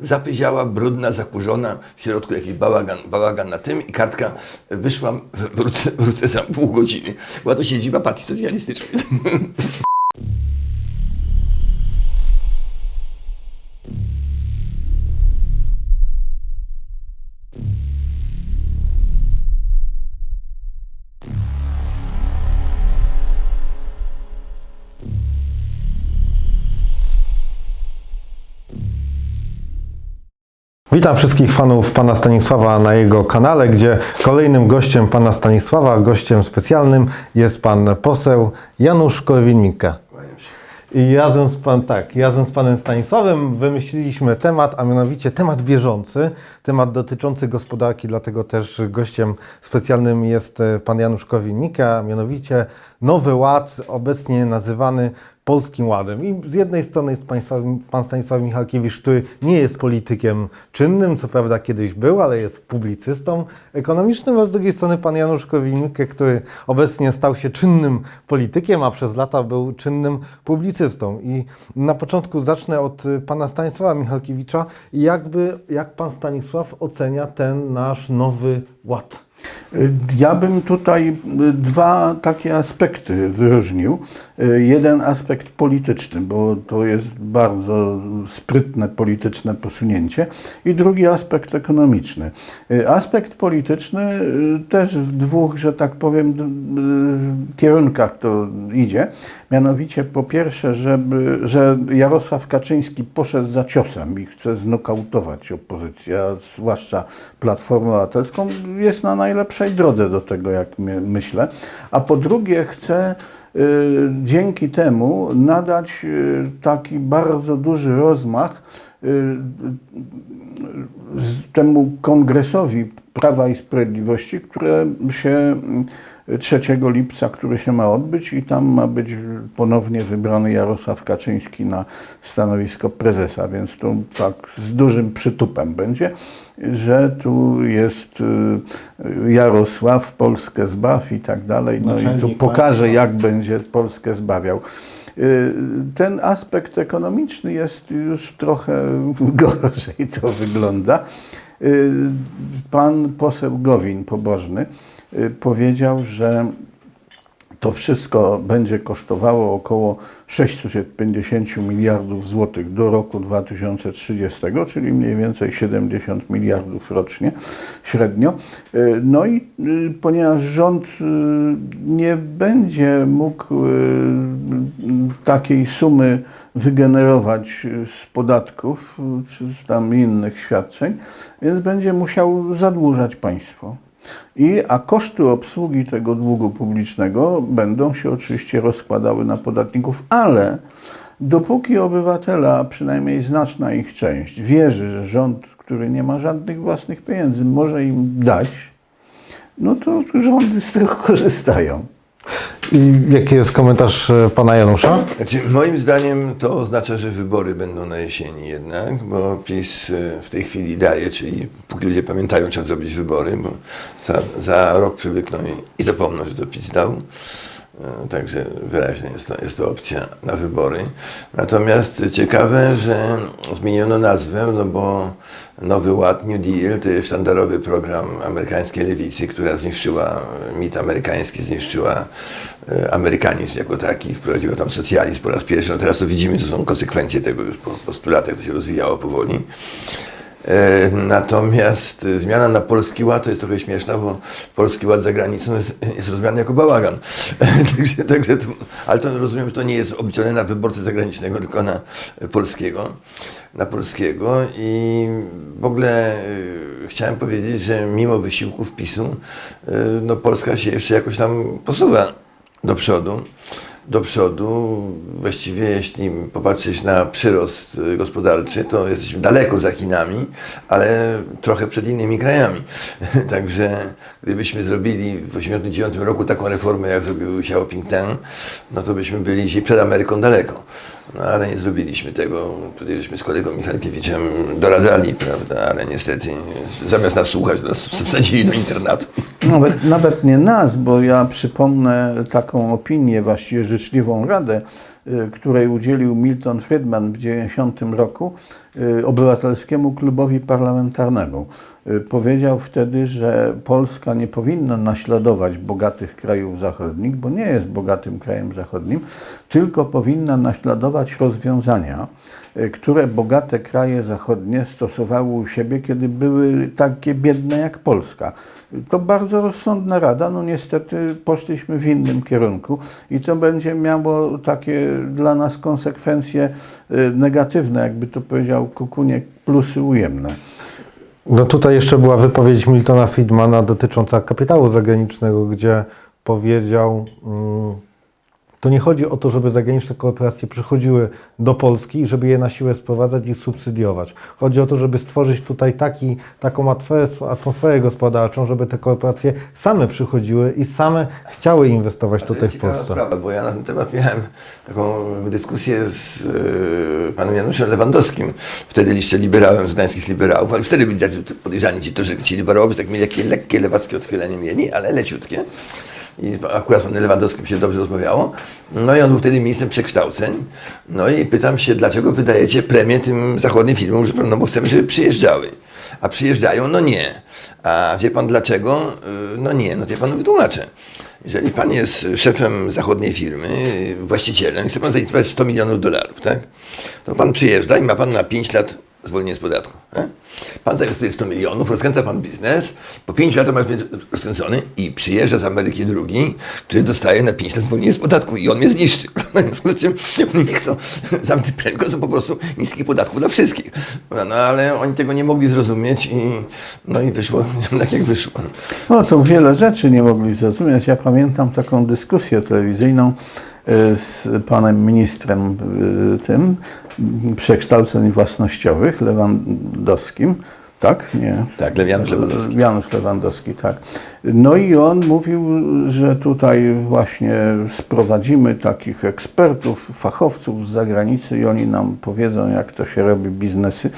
zapyziała, brudna, zakurzona, w środku jakiś bałagan, bałagan na tym i kartka wyszłam, wrócę, wrócę za pół godziny. Była to siedziba partii socjalistycznej. Witam wszystkich fanów pana Stanisława na jego kanale, gdzie kolejnym gościem pana Stanisława, gościem specjalnym jest pan poseł Janusz Korwin-Mikke. I razem z, pan, tak, razem z panem Stanisławem wymyśliliśmy temat, a mianowicie temat bieżący, temat dotyczący gospodarki, dlatego też gościem specjalnym jest pan Janusz Korwin-Mikke, a mianowicie Nowy Ład, obecnie nazywany Polskim Ładem. I z jednej strony jest pan Stanisław Michalkiewicz, który nie jest politykiem czynnym, co prawda kiedyś był, ale jest publicystą ekonomicznym, a z drugiej strony pan Janusz Korwin-Mikke, który obecnie stał się czynnym politykiem, a przez lata był czynnym publicystą. I na początku zacznę od pana Stanisława Michalkiewicza. Jakby, jak pan Stanisław ocenia ten nasz nowy ład? Ja bym tutaj y, dwa takie aspekty wyróżnił. Y, Jeden aspekt polityczny, bo to jest bardzo sprytne polityczne posunięcie, i drugi aspekt ekonomiczny. Y, Aspekt polityczny y, też w dwóch, że tak powiem, y, kierunkach to idzie. Mianowicie po pierwsze, żeby, że Jarosław Kaczyński poszedł za ciosem i chce znokautować opozycję, a zwłaszcza Platformę Obywatelską, jest na najlepszej drodze do tego, jak my- myślę. A po drugie chce y, dzięki temu nadać y, taki bardzo duży rozmach y, temu kongresowi Prawa i Sprawiedliwości, które się 3 lipca, który się ma odbyć i tam ma być ponownie wybrany Jarosław Kaczyński na stanowisko prezesa, więc to tak z dużym przytupem będzie, że tu jest y, Jarosław, Polskę zbaw i tak dalej, no i tu pokaże jak będzie Polskę zbawiał. Y, Ten aspekt ekonomiczny jest już trochę gorzej to wygląda. Y, Pan poseł Gowin, pobożny, powiedział, że to wszystko będzie kosztowało około 650 miliardów złotych do roku 2030, czyli mniej więcej 70 miliardów rocznie średnio. Y, No i y, ponieważ rząd y, nie będzie mógł y, takiej sumy wygenerować y, z podatków y, czy z tam innych świadczeń, więc będzie musiał zadłużać państwo. I, a koszty obsługi tego długu publicznego będą się oczywiście rozkładały na podatników, ale dopóki obywatela, przynajmniej znaczna ich część, wierzy, że rząd, który nie ma żadnych własnych pieniędzy, może im dać, no to rządy z tego korzystają. I jaki jest komentarz e, pana Janusza? Znaczy, moim zdaniem to oznacza, że wybory będą na jesieni jednak, bo PiS e, w tej chwili daje, czyli póki ludzie pamiętają, trzeba zrobić wybory, bo za, za rok przywykną i, i zapomną, że to PiS dał. E, Także wyraźnie jest to, jest to opcja na wybory. Natomiast ciekawe, że zmieniono nazwę, no bo Nowy Ład, New Deal to jest sztandarowy program amerykańskiej lewicy, która zniszczyła mit amerykański, zniszczyła e, amerykanizm jako taki, wprowadziła tam socjalizm po raz pierwszy. No teraz to widzimy, co są konsekwencje tego już po, po 100 latach, to się rozwijało powoli. E, Natomiast e, zmiana na Polski Ład to jest trochę śmieszna, bo Polski Ład za granicą jest, jest rozumiany jako bałagan. także, także to, ale to rozumiem, że to nie jest obliczone na wyborcę zagranicznego, tylko na polskiego. Na polskiego i w ogóle e, chciałem powiedzieć, że mimo wysiłków PiSu, no Polska się jeszcze jakoś tam posuwa do przodu do przodu. Właściwie jeśli popatrzeć na przyrost y, gospodarczy, to jesteśmy daleko za Chinami, ale trochę przed innymi krajami. Także gdybyśmy zrobili w 1989 roku taką reformę, jak zrobił Xiaoping Ten, no to byśmy byli dzisiaj przed Ameryką daleko. No ale nie zrobiliśmy tego. Tutaj żeśmy z kolegą Michalkiewiczem doradzali, prawda, ale niestety zamiast nas słuchać, nas wsadzili do internatu. Nawet, nawet nie nas, bo ja przypomnę taką opinię, właściwie życzliwą radę y, której udzielił Milton Friedman w 1990 roku y, obywatelskiemu klubowi parlamentarnemu. Y, Powiedział wtedy, że Polska nie powinna naśladować bogatych krajów zachodnich, bo nie jest bogatym krajem zachodnim, tylko powinna naśladować rozwiązania, y, które bogate kraje zachodnie stosowały u siebie, kiedy były takie biedne jak Polska. To bardzo rozsądna rada. No niestety poszliśmy w innym kierunku i to będzie miało takie dla nas konsekwencje y, negatywne, jakby to powiedział Kukuniek, plusy ujemne. No tutaj jeszcze była wypowiedź Miltona Friedmana dotycząca kapitału zagranicznego, gdzie powiedział, mm, to nie chodzi o to, żeby zagraniczne korporacje przychodziły do Polski i żeby je na siłę sprowadzać i subsydiować. Chodzi o to, żeby stworzyć tutaj taki, taką atmosferę, atmosferę gospodarczą, żeby te korporacje same przychodziły i same chciały inwestować To tutaj w Polsce. sprawa, bo ja na ten temat miałem taką dyskusję z e, panem Januszem Lewandowskim, wtedy liście liberałem z gdańskich liberałów, ale wtedy byli podejrzani ci, to, że ci liberałowie tak mieli jakieś lekkie lewackie odchylenie mieli, ale leciutkie. I akurat z panem Lewandowskim się dobrze rozmawiało. No i on był wtedy ministrem przekształceń. No i pytam się, dlaczego wydajecie premię tym zachodnim firmom, że no bo chcemy, żeby przyjeżdżały. A przyjeżdżają? No nie. A wie pan dlaczego? Y, No nie, no to ja panu wytłumaczę. Jeżeli pan jest szefem zachodniej firmy, właścicielem, chce pan zainwestować 100 milionów dolarów, tak? To pan przyjeżdża i ma pan na 5 lat zwolnienie z podatku. Tak? Pan zainwestuje 100 milionów, rozkręca pan biznes, po 5 latach masz rozkręcony i przyjeżdża z Ameryki drugi, który dostaje na 5 lat zwolnienie z podatku i on mnie zniszczy. W związku z czym oni nie chcą zamknąć prędko, są po prostu niskich podatków dla wszystkich. No ale oni tego nie mogli zrozumieć i no i wyszło tak jak wyszło. No to wiele rzeczy nie mogli zrozumieć. Ja pamiętam taką dyskusję telewizyjną z panem ministrem y, tym przekształceń własnościowych, Lewandowskim, tak? Nie. Tak, Janusz Lewandowski. Janusz Lewandowski, tak. No i on mówił, że tutaj właśnie sprowadzimy takich ekspertów, fachowców z zagranicy i oni nam powiedzą, jak to się robi biznesy.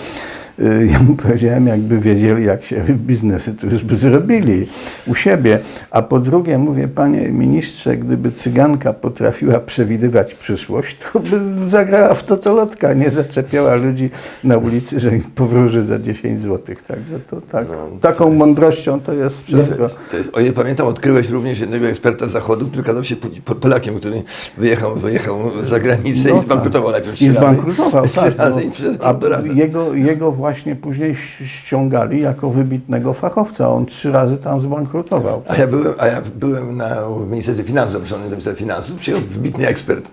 Y, Ja mu powiedziałem, jakby wiedzieli, jak się biznesy, to już by zrobili u siebie. A po drugie, mówię, panie ministrze, gdyby cyganka potrafiła przewidywać przyszłość, to by zagrała w totolotka, nie zaczepiała ludzi na ulicy, że im powróży za 10 złotych. Także to tak, taką mądrością to jest wszystko. To jest, o ile pamiętam, odkryłeś również jednego eksperta zachodu, który kazał się po- Polakiem, który wyjechał, wyjechał za granicę No i zbankrutował najpierw I zbankrutował, tak. razy no. i przyszedł a do razu. jego, jego właśnie później ściągali jako wybitnego fachowca. On trzy razy tam zbankrutował. A ja byłem, a ja byłem na, w Ministerstwie Finansów, do Ministerstwa Finansów, przyjął wybitny ekspert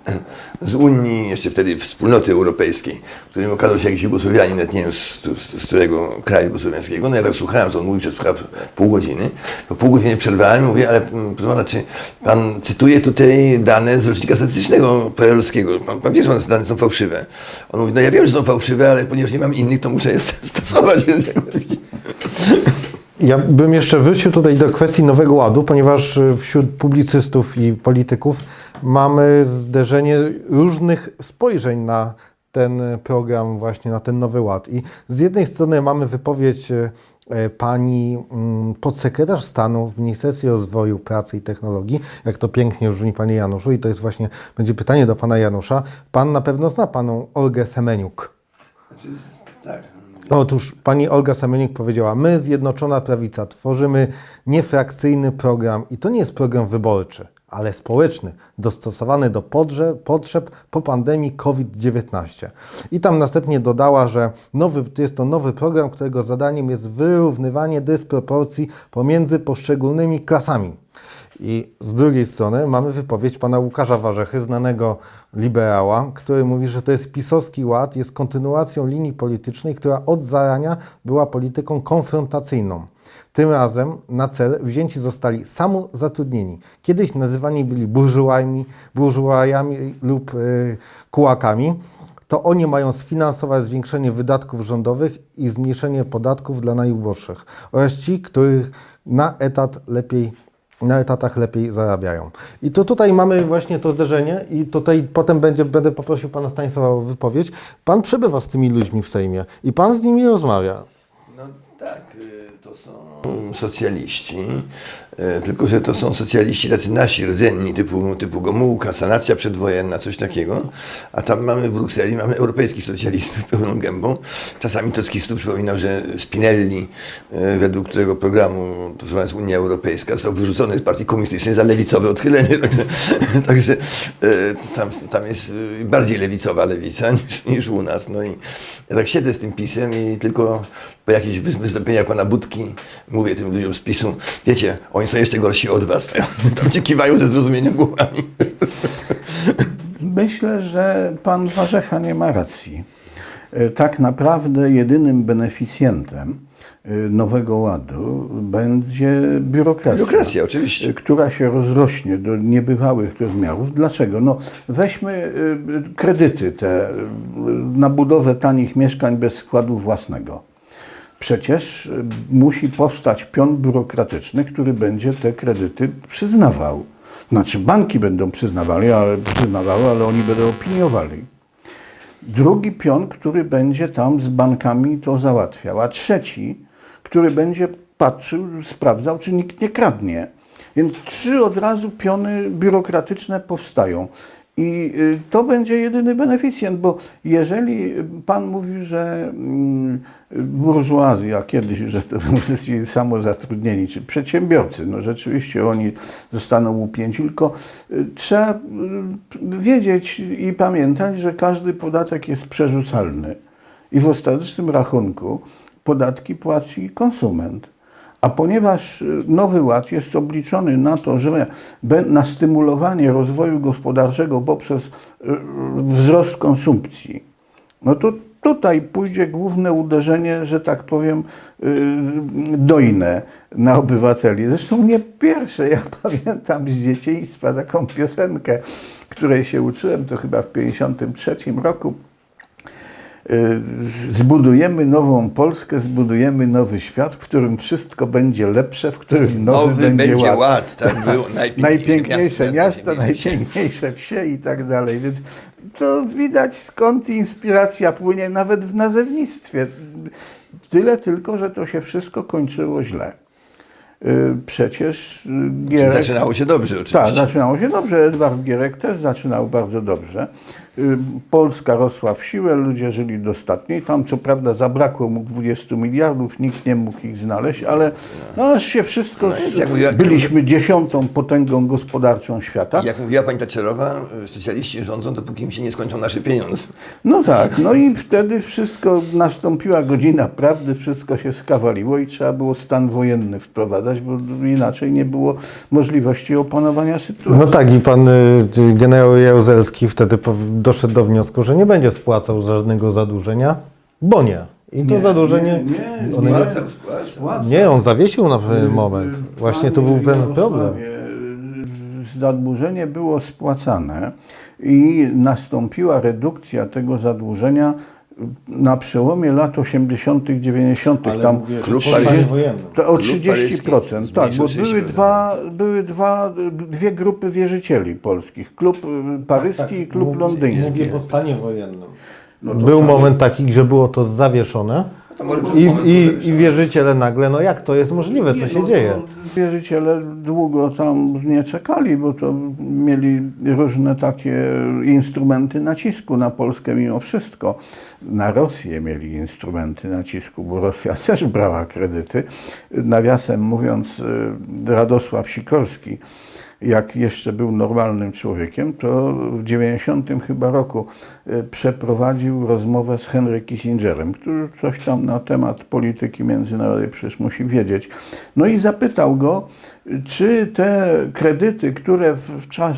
z Unii, jeszcze wtedy Wspólnoty Europejskiej, którym okazał się jakiś Jugosłowianin, nawet nie wiem z, z, z którego kraju jugosłowiańskiego. No ja tak słuchałem, co on mówił przez pół godziny. Po pół godziny przerwałem i mówię, ale mm, proszę pana, czy pan cytuje tutaj dane z rocznika statystycznego PRL-skiego? Pan, pan wie, że one dane są fałszywe. On mówi, no ja wiem, że są fałszywe, ale ponieważ nie mam innych, to muszę je stosować. Więc Ja bym jeszcze wrócił tutaj do kwestii Nowego Ładu, ponieważ y, wśród publicystów i polityków mamy zderzenie różnych spojrzeń na ten program, właśnie na ten Nowy Ład. I z jednej strony mamy wypowiedź y, y, pani mm, podsekretarz stanu w Ministerstwie Rozwoju, Pracy i Technologii, jak to pięknie brzmi panie Januszu, i to jest właśnie, będzie pytanie do pana Janusza. Pan na pewno zna panią Olgę Semeniuk. Tak. Otóż pani Olga Samieniuk powiedziała, my Zjednoczona Prawica tworzymy niefrakcyjny program i to nie jest program wyborczy, ale społeczny, dostosowany do potrzeb po pandemii COVID-19. I tam następnie dodała, że nowy, jest to nowy program, którego zadaniem jest wyrównywanie dysproporcji pomiędzy poszczególnymi klasami. I z drugiej strony mamy wypowiedź pana Łukasza Warzechy, znanego liberała, który mówi, że to jest pisowski ład, jest kontynuacją linii politycznej, która od zarania była polityką konfrontacyjną. Tym razem na cel wzięci zostali samozatrudnieni. Kiedyś nazywani byli burżuajami, burżuajami lub y, kułakami. To oni mają sfinansować zwiększenie wydatków rządowych i zmniejszenie podatków dla najuboższych oraz ci, których na etat lepiej na etatach lepiej zarabiają. I to tutaj mamy właśnie to zderzenie i tutaj potem będzie, będę poprosił Pana Stanisława o wypowiedź. Pan przebywa z tymi ludźmi w Sejmie i Pan z nimi rozmawia. No tak, y, To są socjaliści, tylko że to są socjaliści tacy nasi, rdzenni, typu, typu Gomułka, sanacja przedwojenna, coś takiego. A tam mamy w Brukseli, mamy europejskich socjalistów pełną gębą. Czasami trockistów przypominam, że Spinelli, e, według którego programu to jest Unia Europejska, został wyrzucony z partii komunistycznej za lewicowe odchylenie. Także, także e, tam, tam jest e, bardziej lewicowa lewica niż, niż u nas. No i ja tak siedzę z tym pisem i tylko po jakichś wys- wystąpieniach pana Budki mówię tym ludziom z PiSu, wiecie, oni są jeszcze gorsi od was. Tam ci kiwają ze zrozumieniem głowami. Myślę, że pan Warzecha nie ma racji. E, Tak naprawdę jedynym beneficjentem e, Nowego Ładu będzie biurokracja. Biurokracja, oczywiście. e, Która się rozrośnie do niebywałych rozmiarów. Dlaczego? No, weźmy kredyty te na budowę tanich mieszkań bez składu własnego. Przecież e, musi powstać pion biurokratyczny, który będzie te kredyty przyznawał. Znaczy banki będą przyznawali, ale, przyznawały, ale oni będą opiniowali. Drugi pion, który będzie tam z bankami to załatwiał, a trzeci, który będzie patrzył, sprawdzał, czy nikt nie kradnie. Więc trzy od razu piony biurokratyczne powstają. I y, to będzie jedyny beneficjent, bo jeżeli pan mówi, że mm, burżuazja kiedyś, że to ci samozatrudnieni, czy przedsiębiorcy, no rzeczywiście oni zostaną upięci, tylko y, trzeba y, wiedzieć i pamiętać, że każdy podatek jest przerzucalny i w ostatecznym rachunku podatki płaci konsument. A ponieważ y, Nowy Ład jest obliczony na to, że na stymulowanie rozwoju gospodarczego poprzez y, wzrost konsumpcji, no to tutaj pójdzie główne uderzenie, że tak powiem, y, dojne na obywateli. Zresztą nie pierwsze. Ja pamiętam z dzieciństwa taką piosenkę, której się uczyłem, to chyba w 1953 roku. Y, Zbudujemy nową Polskę, zbudujemy nowy świat, w którym wszystko będzie lepsze, w którym nowy, Nowy będzie ład. ład, tak było. Najpiękniejsze miasta, najpiękniejsze. najpiękniejsze wsie i tak dalej. Więc to widać skąd inspiracja płynie nawet w nazewnictwie. Tyle tylko, że to się wszystko kończyło źle. Y, Przecież y, Gierek... Zaczynało się dobrze Tak, oczywiście. zaczynało się dobrze. Edward Gierek też zaczynał bardzo dobrze. Y, Polska rosła w siłę, ludzie żyli dostatnio i tam co prawda zabrakło mu 20 miliardów, nikt nie mógł ich znaleźć, ale no, aż się wszystko... No więc jak mówiła- byliśmy dziesiątą potęgą gospodarczą świata. Jak mówiła pani Thatcherowa, socjaliści rządzą, dopóki im się nie skończą nasze pieniądze. No tak, no i wtedy wszystko, nastąpiła godzina prawdy, wszystko się skawaliło i trzeba było stan wojenny wprowadzać, bo inaczej nie było możliwości opanowania sytuacji. No tak, i pan y, generał Jaruzelski wtedy doszedł do wniosku, że nie będzie spłacał żadnego zadłużenia, bo nie. I to zadłużenie. nie, nie, one nie, nie, on zawiesił na pewien moment. Właśnie to był Panie ten problem. Zadłużenie było spłacane i nastąpiła redukcja tego zadłużenia na przełomie lat 80., 90. tam Klub po Paryski- stanie wojennym. to o Klub 30%. Tak, bo były 30%. dwa, były dwa, dwie grupy wierzycieli polskich. Klub y, paryski i klub Mówię- londyński. Tak, Mówię o stanie wojennym. Był moment taki, że było to zawieszone i, i, i wierzyciele nagle, no jak to jest możliwe, co się No, dzieje? Wierzyciele długo tam nie czekali, bo to mieli różne takie instrumenty nacisku na Polskę mimo wszystko. Na Rosję mieli instrumenty nacisku, bo Rosja też brała kredyty. Nawiasem mówiąc, y, Radosław Sikorski, jak jeszcze był normalnym człowiekiem, to w 90 chyba roku y, przeprowadził rozmowę z Henry Kissingerem, który coś tam na temat polityki międzynarodowej przecież musi wiedzieć. No i zapytał go, czy te kredyty, które w, w czas,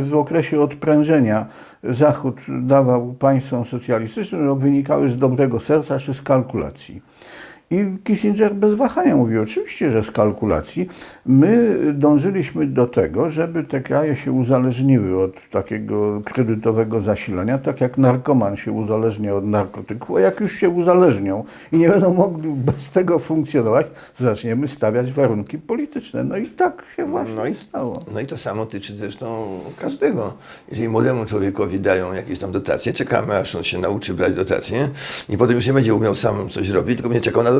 w okresie odprężenia Zachód dawał państwom socjalistycznym, no, wynikały z dobrego serca czy z kalkulacji. I Kissinger bez wahania mówił, oczywiście, że z kalkulacji. My dążyliśmy do tego, żeby te kraje się uzależniły od takiego kredytowego zasilania, tak jak narkoman się uzależnia od narkotyku, a jak już się uzależnią i nie będą mogli bez tego funkcjonować, to zaczniemy stawiać warunki polityczne. No i tak się właśnie No i, stało. no i to samo tyczy zresztą każdego. Jeżeli młodemu człowiekowi dają jakieś tam dotacje, czekamy aż on się nauczy brać dotacje i potem już nie będzie umiał sam coś robić, tylko będzie czekał na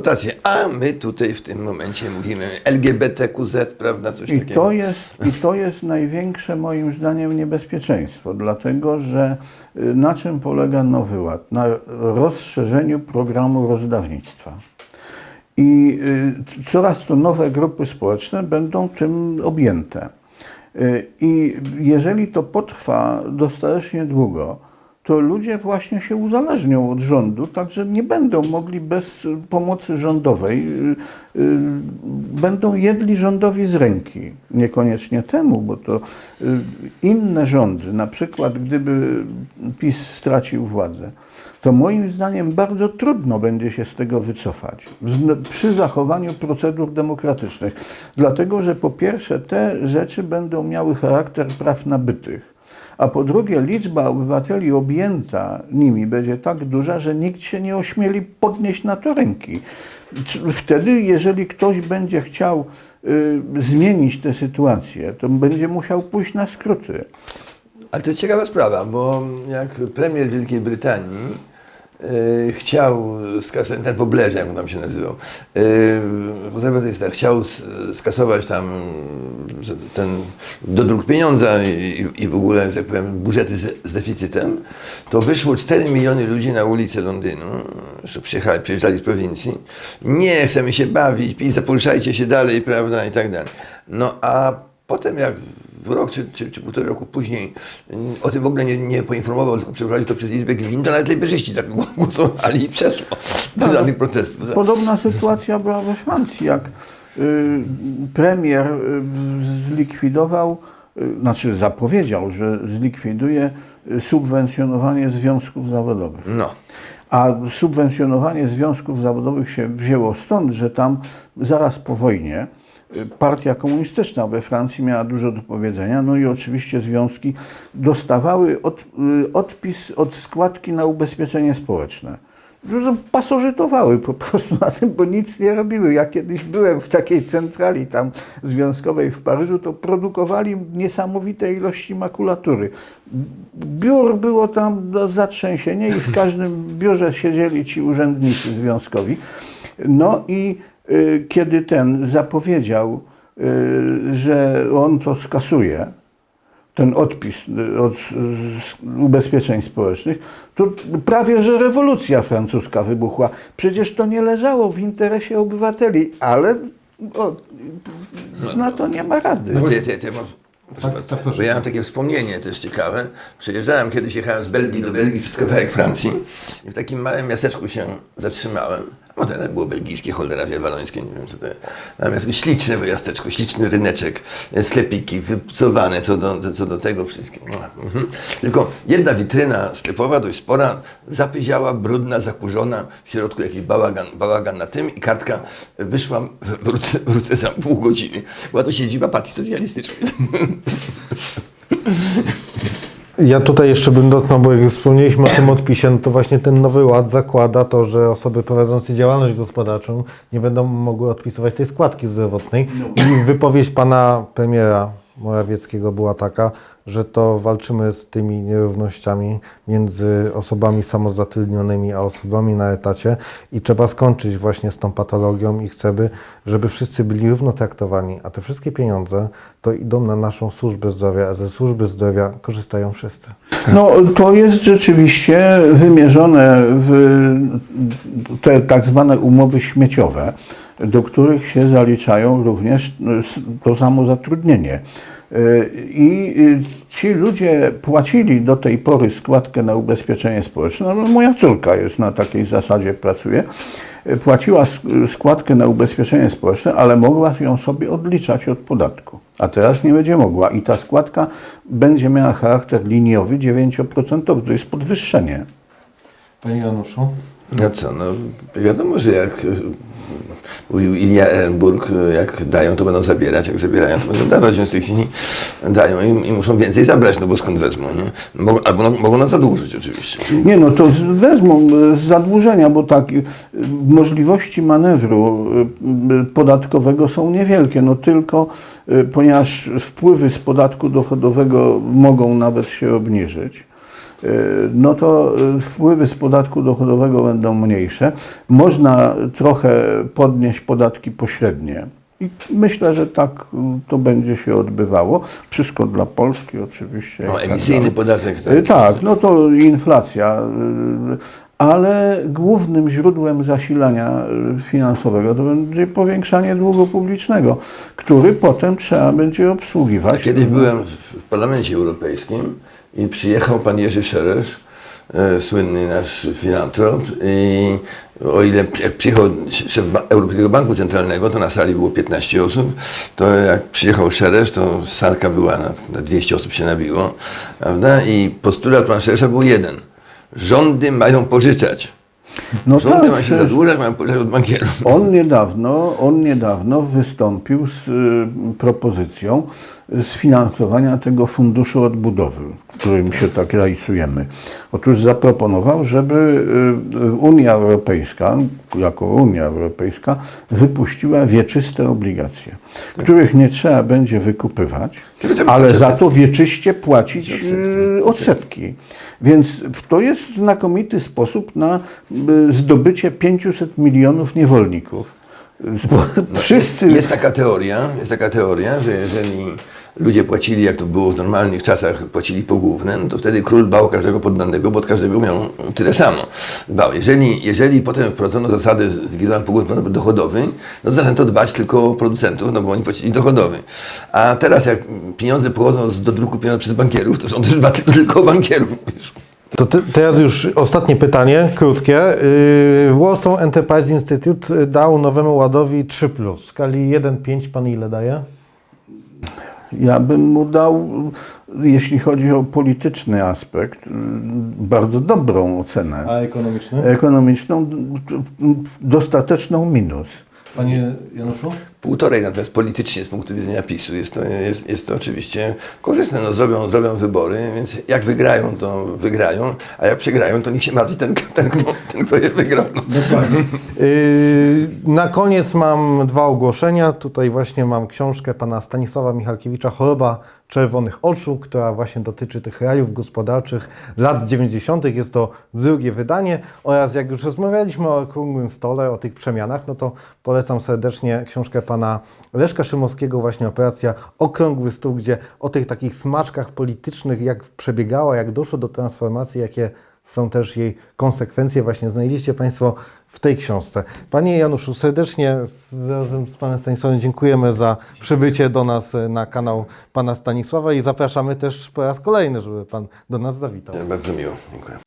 A my tutaj w tym momencie mówimy LGBTQZ, prawda, coś I takiego. to, jest, I to jest największe moim zdaniem niebezpieczeństwo, dlatego że y, na czym polega Nowy Ład? Na rozszerzeniu programu rozdawnictwa. I y, coraz to nowe grupy społeczne będą tym objęte. Y, I jeżeli to potrwa dostatecznie długo, to ludzie właśnie się uzależnią od rządu, także nie będą mogli bez pomocy rządowej, y, y, będą jedli rządowi z ręki. Niekoniecznie temu, bo to y, inne rządy, na przykład gdyby PiS stracił władzę, to moim zdaniem bardzo trudno będzie się z tego wycofać przy zachowaniu procedur demokratycznych. Dlatego, że po pierwsze te rzeczy będą miały charakter praw nabytych. A po drugie, liczba obywateli objęta nimi będzie tak duża, że nikt się nie ośmieli podnieść na to ręki. Wtedy, jeżeli ktoś będzie chciał y, zmienić tę sytuację, to będzie musiał pójść na skróty. Ale to jest ciekawa sprawa, bo jak premier Wielkiej Brytanii chciał skasować, ten Pobleże, jak on tam się nazywał, e, konserwatysta, chciał skasować tam ten dodruk pieniądza i, i w ogóle, że tak powiem, budżety z, z deficytem, to wyszło 4 miliony ludzi na ulice Londynu, że przyjechali, przyjeżdżali z prowincji. Nie chcemy się bawić, i zapożyczajcie się dalej, prawda, i tak dalej. No a potem jak w rok czy, czy, czy półtora roku później mm, o tym w ogóle nie, nie poinformował, tylko przeprowadził to przez Izbę Gmin, to nawet lejberzyści tak głosowali i przeszło. Bez żadnych protestów. Podobna sytuacja była we Francji, jak y, premier y, zlikwidował, y, znaczy zapowiedział, że zlikwiduje subwencjonowanie związków zawodowych. No. A subwencjonowanie związków zawodowych się wzięło stąd, że tam zaraz po wojnie partia komunistyczna we Francji miała dużo do powiedzenia, no i oczywiście związki dostawały od, y, odpis od składki na ubezpieczenie społeczne. No, Pasożytowały po prostu na tym, bo nic nie robiły. Ja kiedyś byłem w takiej centrali tam związkowej w Paryżu, to produkowali niesamowite ilości makulatury. Biur było tam do zatrzęsienia i w każdym biurze siedzieli ci urzędnicy związkowi. No i kiedy ten zapowiedział, y, że on to skasuje, ten odpis y, od y, ubezpieczeń społecznych, to prawie że rewolucja francuska wybuchła. Przecież to nie leżało w interesie obywateli, ale o, na to nie ma rady. No, ty, ty, ty, może, proszę Tak, tak. Bo ja mam takie wspomnienie też ciekawe. Przyjeżdżałem kiedyś, jechałem z Belgii do Belgii przez kawałek Francji i w takim małym miasteczku się zatrzymałem. Teraz było belgijskie, cholera wie, walońskie, nie wiem co to jest. Śliczne miasteczko, śliczny ryneczek, sklepiki wypcowane co do, co do tego wszystkiego. No, mhm. Tylko jedna witryna sklepowa, dość spora, zapyziała, brudna, zakurzona, w środku jakiś bałagan, bałagan na tym i kartka wyszła, wrócę, wrócę za pół godziny. Była to siedziba partii socjalistycznej. Ja tutaj jeszcze bym dotknął, bo jak wspomnieliśmy o tym odpisie, no to właśnie ten nowy ład zakłada to, że osoby prowadzące działalność gospodarczą nie będą mogły odpisywać tej składki zdrowotnej. I wypowiedź pana premiera Morawieckiego była taka, że to walczymy z tymi nierównościami między osobami samozatrudnionymi a osobami na etacie i trzeba skończyć właśnie z tą patologią i chcemy, żeby wszyscy byli równo traktowani, a te wszystkie pieniądze to idą na naszą służbę zdrowia, a ze służby zdrowia korzystają wszyscy. No, to jest rzeczywiście wymierzone w te tak zwane umowy śmieciowe, do których się zaliczają również to samo zatrudnienie. I ci ludzie płacili do tej pory składkę na ubezpieczenie społeczne. No, moja córka jest na takiej zasadzie, pracuje. Płaciła sk- składkę na ubezpieczenie społeczne, ale mogła ją sobie odliczać od podatku. A teraz nie będzie mogła. I ta składka będzie miała charakter liniowy 9%. To jest podwyższenie. Panie Januszu? No co, no wiadomo, że jak e, mówił Ilia Ehrenburg, e, jak dają, to będą zabierać, jak zabierają, to będą dawać, więc w tej chwili dają i, i muszą więcej zabrać, no bo skąd wezmą, nie? Mogą, albo no, mogą nas zadłużyć oczywiście. Nie, no to wezmą e, z zadłużenia, bo tak, możliwości manewru podatkowego są niewielkie, no tylko ponieważ wpływy z podatku dochodowego mogą nawet się obniżyć, no to y, wpływy z podatku dochodowego będą mniejsze. Można trochę podnieść podatki pośrednie. I myślę, że tak y, to będzie się odbywało. Wszystko dla Polski oczywiście. No, tak emisyjny dalej. podatek. Y, Tak, no to inflacja, y, ale głównym źródłem zasilania y, finansowego to będzie powiększanie długu publicznego, który potem trzeba będzie obsługiwać. Kiedyś byłem w Parlamencie Europejskim i przyjechał pan Jerzy Szeresz, słynny nasz filantrop i o ile jak przyjechał szef Europejskiego Banku Centralnego, to na sali było 15 osób, to jak przyjechał Szeresz, to salka była, na, na 200 osób się nabiło, prawda? I postulat pana Szeresza był jeden. Rządy mają pożyczać. No tak, od bankierów. On niedawno, on niedawno wystąpił z y, propozycją sfinansowania tego funduszu odbudowy, którym się tak realizujemy. Otóż zaproponował, żeby y, Unia Europejska, jako Unia Europejska, wypuściła wieczyste obligacje, których nie trzeba będzie wykupywać, ale za to wieczyście płacić Odsetki. y, odsetki. Więc to jest znakomity sposób na zdobycie 500 milionów niewolników. Bo Wszyscy. Jest, jest taka teoria, jest taka teoria, że jeżeli ludzie płacili, jak to było w normalnych czasach, płacili pogłówne, no to wtedy król bał każdego poddanego, bo od każdego miał tyle samo. Bał. Jeżeli, jeżeli potem wprowadzono zasady zgiełdan pogłówny dochodowy, no to zaczęto dbać tylko o producentów, no bo oni płacili dochodowy. A teraz jak pieniądze pochodzą z dodruku pieniędzy przez bankierów, to rząd też dba tylko, o bankierów. To te, teraz już ostatnie pytanie, krótkie. Yy, Warsaw Enterprise Institute dał nowemu ładowi 3+. W skali 1-5 pan ile daje? Ja bym mu dał, jeśli chodzi o polityczny aspekt, bardzo dobrą ocenę. ekonomiczny? Ekonomiczną, dostateczną minus. Panie Januszu? Półtorej, natomiast politycznie z punktu widzenia PiSu jest to, jest, jest to oczywiście korzystne. No, zrobią, zrobią wybory, więc jak wygrają, to wygrają, a jak przegrają, to niech się martwi ten, ten, kto, ten kto je wygrał. No. Yy, Na koniec mam dwa ogłoszenia. Tutaj właśnie mam książkę pana Stanisława Michalkiewicza Choroba Czerwonych Oczu, która właśnie dotyczy tych rajów gospodarczych lat 90. Jest to drugie wydanie oraz jak już rozmawialiśmy o okrągłym stole, o tych przemianach, no to polecam serdecznie książkę pana Leszka Szymowskiego, właśnie Operacja Okrągły Stół, gdzie o tych takich smaczkach politycznych, jak przebiegała, jak doszło do transformacji, jakie są też jej konsekwencje. Właśnie znajdziecie Państwo w tej książce. Panie Januszu, serdecznie razem z Panem Stanisławem dziękujemy za przybycie do nas e, na kanał Pana Stanisława i zapraszamy też po raz kolejny, żeby Pan do nas zawitał. Bardzo miło. Dziękuję.